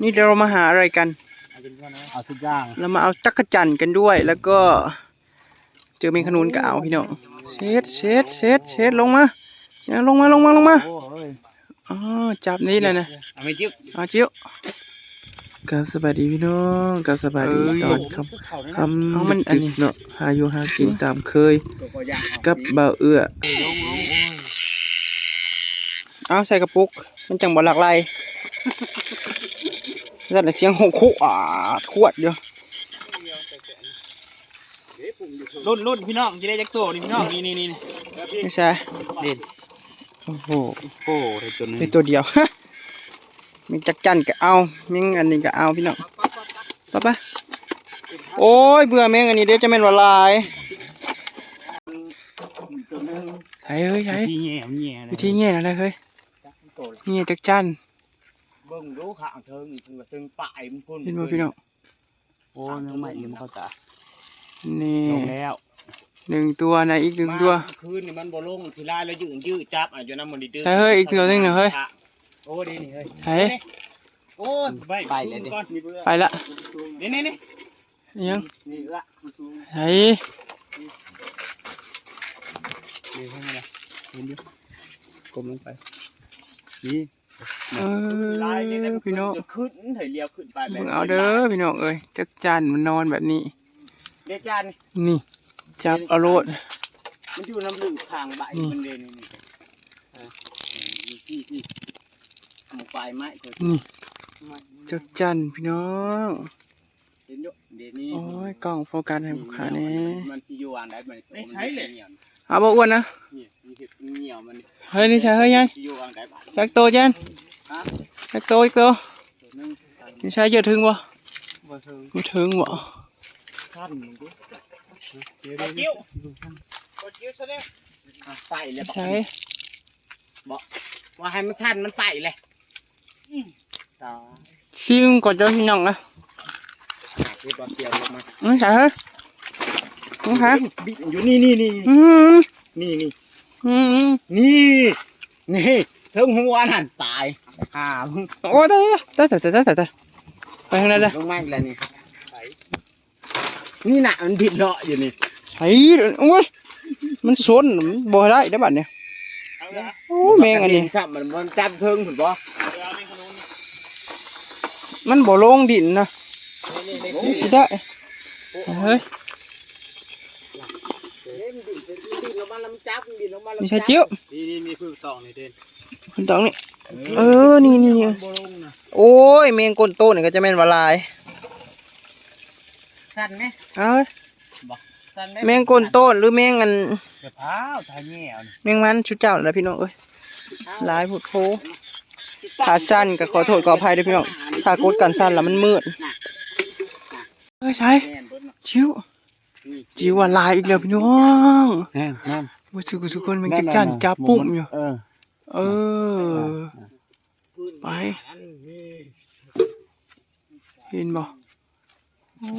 นี่เดี๋ยวเรามาหาอะไรกัน เอาทุกอย่างเรามาเอาจักรจันทร์กันด้วย แล้วก็ เจอเมงขนุนก็เอาพี่น้องเช็ดเช็ดเช็ดเช็ดลงมาเนี่ยลงมาลงมาลงมาโอ้เฮ้ยอ๋อจับนี่เลยนะเอาไม่จิ้วเอาจิ้วกับสบายดีพี่น้องกับสบายดีตอนครับคำเอามันอันนี้เนาะหาอยู่หากินตามเคยตัวก็ย่างเบาเอื้อเอาใส่กระปุก มันจังบ่หลากหลาย นั่นน่ะเสียงหกคุอ่าขวดเดียวรุ่นรุ่นพี่น้องจะได้จักตัวนี่พี่น้องนี่นี่นี่ไม่ใช่เด่นโอ้โหโอ้ได้ตัวหนึงเป็นตัวเดียวมีจักจันก็เอาแมงอันนี้ก็เอาพี่น้องไปไปโอ้ยเบื่อแมงอันนี้เดี๋ยวจะแม่นว่าหลายตัวหนึงไห้เฮ้ยไห้ที่แง่แง่เลวิยธีเงี้ยนะเฮ้ยเงี้ยจักจัน เบิ่งดูข้างเทิงถึงว่าถึงปลายมันพุ่นเห็นบ่พี่น้องโอ้ยังไม่ยิ้มเข้าตานี่ลงแล้วหนึ่งตัวนะอีกหนึ่งตัวมาคืนนี่มันบ่ลงทีไรแล้วยืนยืดจับอะอยู่น้ำมันดิดื้อเฮ้ยเฮ้ยอีกตัวหนึ่งน่ะเฮ้ยโอ้ดีนี่เฮ้ยไห้โอ้ไปไปเลยดิไปละนี่นี่นี่ยังนี่ละไห้นี่ให้มาละเห็นดิกลมลงไปนี่ เออพี่น้องจะขึ้นเถยเลี้ยวขึ้นไปมึงเอาเด้อพี่น้องเอ้ยจักจันมันนอนแบบนี้เด็กจานนี่ จับเอาโลดมันอยู่น้ำลึกทางใบมันเด่นนี่นี่ที่ที่หมูปลายไม้คนนี่จักจันพี่น้องเห็นอยู่เดี๋ยวนี้โอ้ยกล้องโฟกัสให้ลูกค้าแน่มันที่อยู่อันไหนมันไม่ใช่เลยเนี่ยเอาบ่อ้วนนะนี่มีเห็ดเหนียวมันเฮ้ยนี่ใช่เฮ้ยยังที่อยู่อันไหนบ้างจักโตจันฮะ จักโตอีกตัวตัวนึงนี่ใช่เยอะถึงบ่บ่ถึงบ่ถึงบ่สั้นมึงดูเดี๋ยวเดี๋ยวกดยิ้วซะเนี่ยไปเลยใช่ว่าให้มันสั้นมันไปเลยซิมก่อนจะพี่น้องนะคือตอนเสียวลงมาอือใช่ฮ้ยอือฮะบิดอยู่นี่นี่นี่นี่นี่นี่นี่เทิงหัวนั่นตาย ห่ามึงโอ้ตายตายตายตายตายตายไปทางนั้นเลยลงมาอีกแล้วนี่นี่น่ะมันบิดเลาะอยู่นี่ไอ้โอ้ยมันสนมันบ่ได้ได้อบัดเนี่ยโอ้แมงอันนี้จับมันมันจับเทิงถูกปะมันบ่ลงดินนะนี่สิได้เฮ้ยไม่ใช่เจี๊ยวนี่นี่นี่คือตองนี่เด่นมันต้องนี่ เออ นี่นี่นี่โบลงนะโอ้ยแมงก้นโตนี่ก็จะแม่นว่าลายสั้นไหมเอาสั้นไหมแมงก้นโตนหรือแมงอันเดี๋ยวพาวทายแง่เอานี่แมงมันชุดเจ้าแล้วพี่น้องเอ้ยลายพุดโพขาสั้นก็ขอโทษขออภัยด้วยพี่น้องถ้ากดกันสั้นแล้วมันมืดเฮ้ยใช่แน่นเบิดน่ะจิ๋วจิ๋วว่าลายอีกแล้วพี่น้องแน่นแน่น ว่าสุกสุกคนมันจักจันจับปุ่มอยู่ เออ เออ ไป เห็นบ่โอ้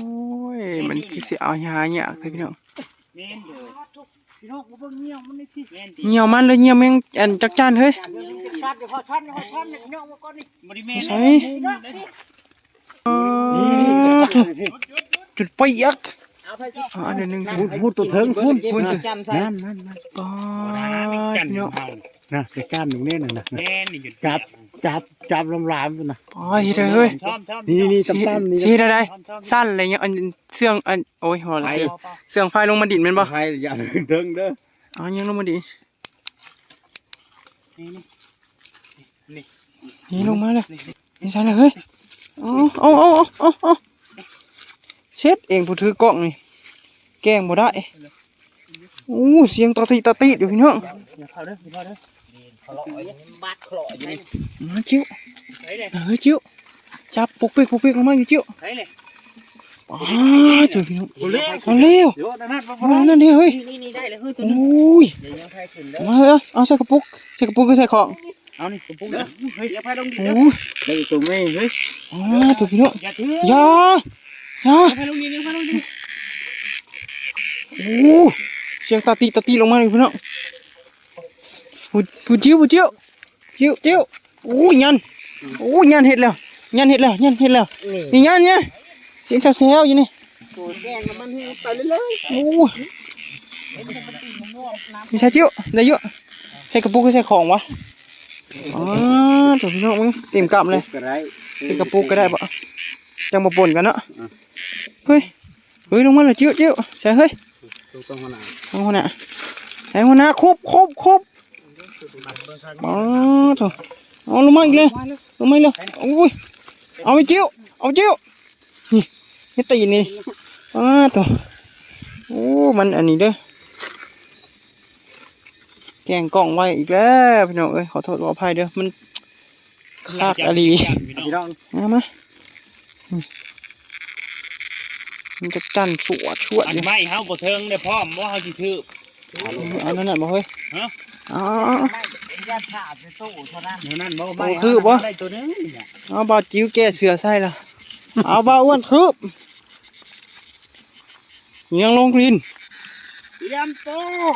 ย มันคือสิเอาหาเนี่ยากเลยพี่น้องแม่นเด้อพี่น้องบ่เบิ่งเงี้ยวมันนี่ที่แม่นดิเหี่ยวมันเลยเหี่ยวแมงอันจักจันเฮ้ยชัดเดี๋ยวพอชัดเดี๋ยวพอชัดเนี่ยพี่น้องมาก่อนนี่บ่ได้แม่นใส่เออถูกจุดไปยักเอาไปสิอ๋ออันเดี๋ยวหนึงพูดพูดตัวเทิงพูดพูดจันใส่นั่นนั่นนั่นอ๋อพี่น้อง นะจะก้านตรงนี้น่ะนะแม่นนี่หยุดจับจับจับลำลามนะอ๋อเฮ็ดเลยเฮ้ยชอบชอบนี่นี่สีตั้มๆนี่สีอะไรสั้นอะไรเงี้ยอันเสื่องอันโอ้ยหอละเสื่องเสื่องไฟลงมาดินแม่นบ่ใครอย่าเทิงเด้ออ๋อยังลงมาดินนี่ลงมาเลยนี่ใช่เลยเฮ้ยอ๋อเอาเอาเอาเอาเอาเช็ดเองผู้ถือกล้องนี่แกล้งบ่ได้อู้เสียงตอติตอติอยู่พี่น้อง บัดขลอยอยู่นี่มาจิ้วไหนเลยเฮ้ยจิ้วจับปุกปิกปุกปิกลงมาอยู่จิ้วไหนเลยอ๋อจุดพี่น้องเอาเร็วเดี๋ยวนั่นนั่นเอานั่นดิเฮ้ยนี่นี่ได้เลยเฮ้ยตัวโอนึง้ยเดี๋ยวยังไทยขึ้นเด้อมาเฮ้ยเอาใส่กระปุกใส่กระปุกก็ใส่ของเอานี่ปุ๊บเด้อเฮ้ยอย่าพาลงดิโอ้ยได้ตัวไม่เฮ้ยอ๋อจุดพี่น้องอย่าถืออย่าอย่าอย่าพาลงดิอย่าพาลงดิโอ้เสียงตาตีตาตีลงมาเลยพี่น้อง ผู้ผู้จิ้วผู้จิ้วจิ้วจิ้วโอ้ยยันโอ้ยยันเห็ดแล้วยันเห็ดแล้วยันเห็ดแล้วนี่นี่ยันยันเสียงแซวๆอยู่นี่โอ้แกงมันไปเรื่อยโอ้มีชาจิ้วได้เยอะใส่กระปุกก็ใส่ของวะอ๋อตัวพี่น้องมึงเต็มกลับเลยๆก็ได้ใส่กระปุกก็ได้ปะจังมาปนกันเนาะเฮ้ยเฮ้ยลงมาเลยจิ้วจิ้วใส่เฮ้ยตรงตรงขนาดเอาหัวหน้าไอ้หัวหน้าครบครบครบ อ๋อตัวเอาลงมาอีกเลยลงมาอีกเลยโอ้ยเอาไปจิ้วเอาจิ้วนี่นี่ตีนนี่อ๋อตัวโอ้มันอันนี้เด้อแกงกล่องไว้อีกแล้วพี่น้องเอ้ยขอโทษขออภัยเด้อมันคากอะลีพี่น้องมามาอืมมันจะจันสวดชวดอันอยู่ไม่เฮาบ่เทิงได้พร้อมบ่เฮาสิถืออันนั้นน่ะบ่เฮ้ยฮะเอ๋อาไม่ญาติขาดในตู้เท่านั้นเดี๋ยวนั้นบ่โอ้ไม่คือบ่ ได้ตัวหนึงเนี่ยเอาบาจิ้วแก้เสือใส่ละเอาบาอ้วนคืบยังลงกลินเตรียมโตะ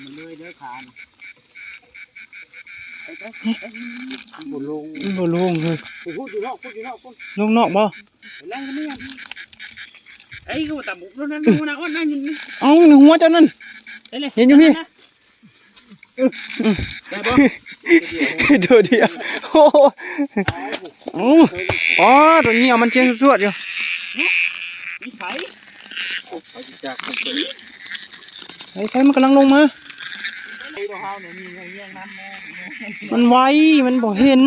มันเลยเด้อขานไอ้เจ้าบุลงมันบ่ลงเลยพูดอยู่นอกพูดอยู่นอกพูดลงนอกบ่แรงไม่ยังไอ้กูตาบุกแล้วนั่นกูนะอ้อนนั่นยิงนี่ เอาหนึ่งหัวเจ้านั่นได้เลยเห็นอยู่พี่ได้ บ่เดี๋ยวเดียวโอ้โหอ๋ออ๋อตัวเงี้ยวมันเจียงสวดอยู่นิสัยจากไอ้ใส่มันกำลังลงมาไอ้ตัวเฮาเนี่ยมีเงี้ยงน้ำแม่มันไวมันบ่เห็น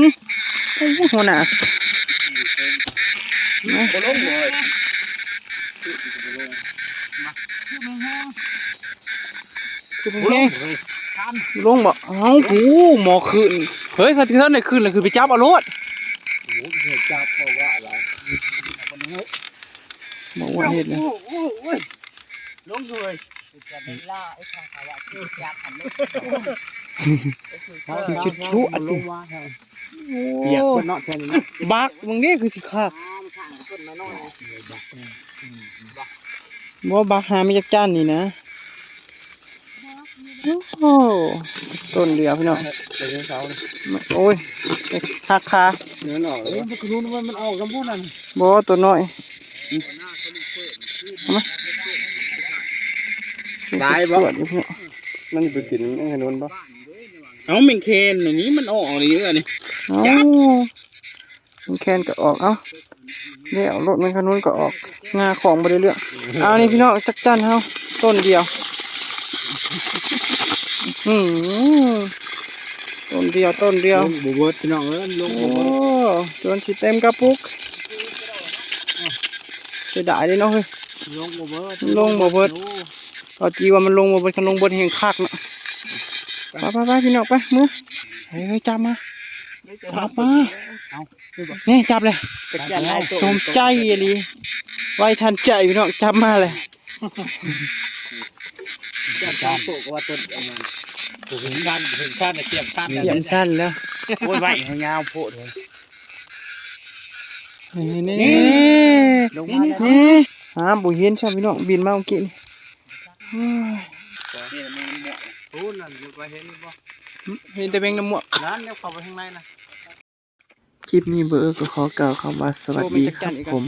โอ้โหหัวหน้าบ่ลงเลยคือเป็นแห้ง ลงบ่เอ้าโหหมอคืนเฮ้ยเขาที่เท่าไหนคืนเลยคือไปจับเอารถโอ้โหเหตุจับเพราะว่าอะไรบอกว่าเห็ดเลยโอ้โหโอ้ยลงเลยจะไม่ล่าไอ้ข้าขาวคือจับอันนี้สิจุดชุอัดลอยู่งมาแทนโอ้เปียกคนเนาะแทนนะบักมึงนี่คือสิคักข้างต้นน้อยบ่บักหาไม่จักจ้านนี่นะ โอ้ต้นเดียวพี่น้องเดี๋ยวเสาโอ้ยคาคาเนื้อหน่อยเอ้ยมันคือนู้นมันออกคำพูดนั่นบ่ตัวน้อยได้บ่สวดอยู่พี่น้องมันไปกินไอ้ขนุนปะเอาเมงเคนอันนี้มันออกเลยเยอะนี่เอ้ามันแคนก็ออกเอ้าเดี๋ยวรถมันคันนู้นก็ออกงาของบ่ได้เรื่องเอานี่พี่น้องจักจันเฮาต้นเดียวอืม ต้นเดียวต้นเดียวบุบเบิร์ดพี่น้องเอ้ยลงโอ้บุบเบิร์ดจนสิเต็มกระปุกจะได้เลยเนาะเฮ้ยลงบุบเบิร์ดลงบ่เบิดตอจีว่ามันลงมาบนคันลงบนแห่งคักเนาะไปไปไปพี่น้องไปมือเฮ้ยเฮ้ยจับมาจับมานี่จับเลยกระจายลายสมใจอีหลีไว้ทันใจพี่น้องจับมาเลย จะตามโตกว่าต้นอันนั้นถึงกันถึงชาติเตรียมชาติเสียมสั้นแล้วโอ้ยไว้ให้ยาวโพดเลยนี่นี่นี่นี่ลงมาแล้วนี่หาบุเห็นใช่พี่น้องบินมาเมื่อกี้นี่เฮ้ยนี่มันหมวกพูดนั่นอยู่ก็เห็นบ่เห็นแต่แบงค์น้ำหมวกนั่นเนี่ยเข้าไปข้างในนะคลิปนี้เบอร์ก็ขอกล่าวคำว่าสวัสดีครับผม